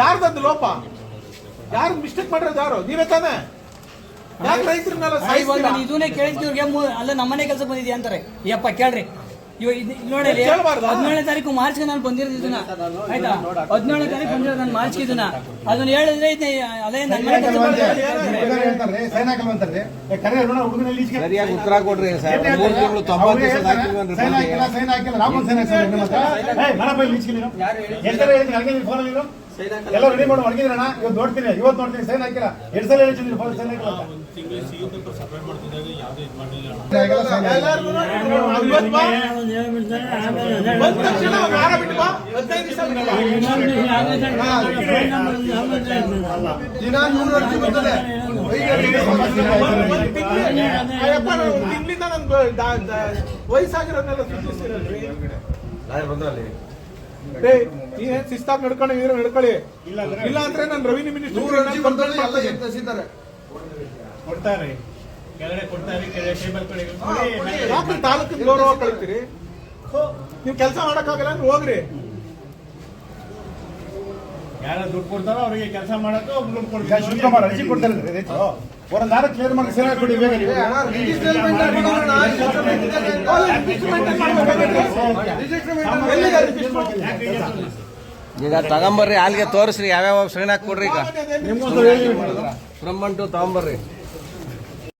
ಯಾರ್ದದ್ದು ಲೋಪ? ಯಾರು ಮಿಸ್ಟೇಕ್ ಮಾಡಿರೋದು ಯಾರು? ನೀವೇ ತಾನೇ? ಯಾಕೆ ರೈತರನ್ನೆಲ್ಲ ಇವಾಗ? ನಾನು ಇದನ್ನೇ ಕೇಳಿದ್ವಿ ಅಲ್ಲ ನಮ್ಮನೆ ಕೆಲಸ ಬಂದಿದ್ಯಾ ಅಂತಾರೆ. ಯಪ್ಪ ಕೇಳ್ರಿ. ಇವಾಗ ಇದು ಇಲ್ಲಿ. ನೋಡಿ? ಹದಿನೇಳನೇ ತಾರೀಕು ಮಾರ್ಚ್ಗೆ ನಾನು ಬಂದಿರೋದು ಇದನ್ನ. ಆಯ್ತಾ? ಹದಿನೇಳನೇ ತಾರೀಕು ಬಂದಿರೋದು ನಾನು ಮಾರ್ಚ್ ಇದನ್ನ. ಅದನ್ನ ಹೇಳಿದ್ರೆ ಅದೇ ನನ್ನ ಮನೆ ಕೆಲಸ ಬಂದಿದೆ. ಸರಿಯಾಗಿ ಉತ್ತರ ಕೊಡ್ರಿ ಸರ್. ಮೂರು ತಿಂಗಳು ತೊಂಬತ್ತು ದಿವಸ ಸೈನ್ ಹಾಕಿಲ್ಲ ಸೈನ್ ಹಾಕಿಲ್ಲ. ರಾಮನ್ ಸೈನ್ ಹಾಕಿಲ್ಲ ಸಲ ಹೇಳಿದ್ರಿ? ನೀನು? ಎಲ್ಲ ರೆಡಿ ಮಾಡಿ ಒಣಗಿದ್ರಣ ಇವತ್ತು ನೋಡ್ತೀನಿ ಇವತ್ತು ನೋಡ್ತೀನಿ ಸೈನ್ ಹಾಕಿಲ್ಲ. ಎರಡು ಸಲ ಹೇಳಿದ್ದೀನಿ ಫೋನ್ ಸೈನ್ ಹಾಕಿಲ್ಲ. ದಿನ ಬರ್ತದೆ. ತಿಂಗಳಿಂದ ನನ್ ವಯಸ್ಸಾಗಿರೋದ್ನೆಲ್ಲ ಸೂಚಿಸ್ತಿರಲ್ರಿ ಏ ನೀವೇನ್ ಶಿಸ್ತಾಗಿ ನಡ್ಕೊಂಡು ಇದ್ರೆ ನಡ್ಕೊಳ್ಳಿ. ಇಲ್ಲ ಅಂದ್ರೆ ನಾನು ರೆವಿನ್ಯೂ ಮಿನಿಸ್ಟರ್ ಕೊಡ್ತಾರೆ. ಕೆಳಗಡೆ ಕೊಡ್ತಾರೆ ಕೆಳಗಡೆ ಟೇಬಲ್ ಕಡೆಗೆ ಕೊಡಿ. ಯಾಕೆ ತಾಲೂಕಿನ ಗೌರವ ಕಳಿತೀರಿ? ನೀವು ಕೆಲಸ ಮಾಡಕ್ಕಾಗಲ್ಲ ಅಂದ್ರೆ ಹೋಗ್ರಿ. ಯಾರ ದುಡ್ಡು ಕೊಡ್ತಾರೋ ಅವರಿಗೆ ಕೆಲಸ ಮಾಡಕ್ಕೆ ದುಡ್ಡು ಕೊಡ್ತಾರೆ. ಅರ್ಜಿ ಕೊಡ್ತಾರೆ ಒಂದು ಕ್ಲಿಯರ್ ಮಾಡಿ ಬೇಗ? ಈಗ ತಗೊಂಬರ್ರಿ ಅಲ್ಲಿಗೆ ತೋರಿಸ್ರಿ ಯಾವ್ಯಾವ ಸೈನ್ ಹಾಕಿ ಕೊಡ್ರಿ ಈಗ. ಬ್ರಹ್ಮಂಟು ತಗೊಂಬರ್ರಿ.